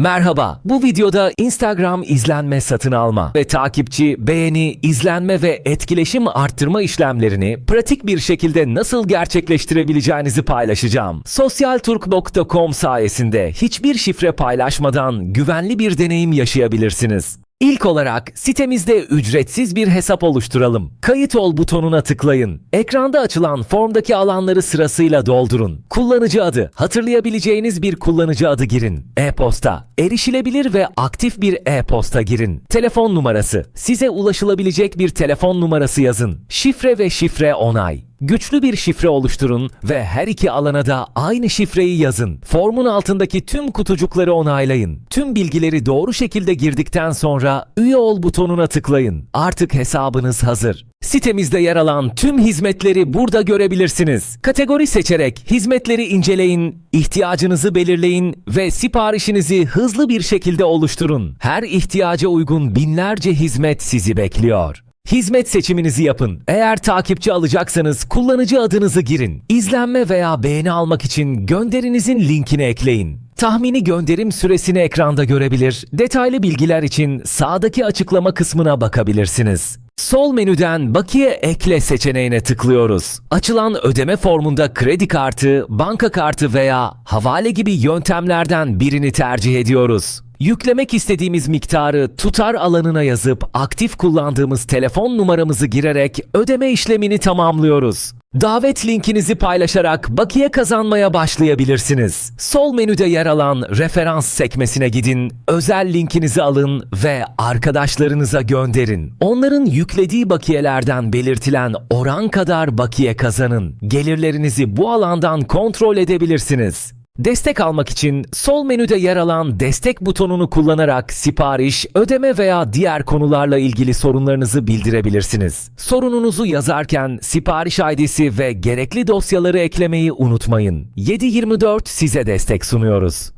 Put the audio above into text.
Merhaba, bu videoda Instagram izlenme satın alma ve takipçi, beğeni, izlenme ve etkileşim arttırma işlemlerini pratik bir şekilde nasıl gerçekleştirebileceğinizi paylaşacağım. Sosyalturk.com sayesinde hiçbir şifre paylaşmadan güvenli bir deneyim yaşayabilirsiniz. İlk olarak sitemizde ücretsiz bir hesap oluşturalım. Kayıt ol butonuna tıklayın. Ekranda açılan formdaki alanları sırasıyla doldurun. Kullanıcı adı, hatırlayabileceğiniz bir kullanıcı adı girin. E-posta, erişilebilir ve aktif bir e-posta girin. Telefon numarası, size ulaşılabilecek bir telefon numarası yazın. Şifre ve şifre onay. Güçlü bir şifre oluşturun ve her iki alana da aynı şifreyi yazın. Formun altındaki tüm kutucukları onaylayın. Tüm bilgileri doğru şekilde girdikten sonra üye ol butonuna tıklayın. Artık hesabınız hazır. Sitemizde yer alan tüm hizmetleri burada görebilirsiniz. Kategori seçerek hizmetleri inceleyin, ihtiyacınızı belirleyin ve siparişinizi hızlı bir şekilde oluşturun. Her ihtiyaca uygun binlerce hizmet sizi bekliyor. Hizmet seçiminizi yapın. Eğer takipçi alacaksanız kullanıcı adınızı girin. İzlenme veya beğeni almak için gönderinizin linkini ekleyin. Tahmini gönderim süresini ekranda görebilir. Detaylı bilgiler için sağdaki açıklama kısmına bakabilirsiniz. Sol menüden bakiye ekle seçeneğine tıklıyoruz. Açılan ödeme formunda kredi kartı, banka kartı veya havale gibi yöntemlerden birini tercih ediyoruz. Yüklemek istediğimiz miktarı tutar alanına yazıp aktif kullandığımız telefon numaramızı girerek ödeme işlemini tamamlıyoruz. Davet linkinizi paylaşarak bakiye kazanmaya başlayabilirsiniz. Sol menüde yer alan referans sekmesine gidin, özel linkinizi alın ve arkadaşlarınıza gönderin. Onların yüklediği bakiyelerden belirtilen oran kadar bakiye kazanın. Gelirlerinizi bu alandan kontrol edebilirsiniz. Destek almak için sol menüde yer alan destek butonunu kullanarak sipariş, ödeme veya diğer konularla ilgili sorunlarınızı bildirebilirsiniz. Sorununuzu yazarken sipariş ID'si ve gerekli dosyaları eklemeyi unutmayın. 7/24 size destek sunuyoruz.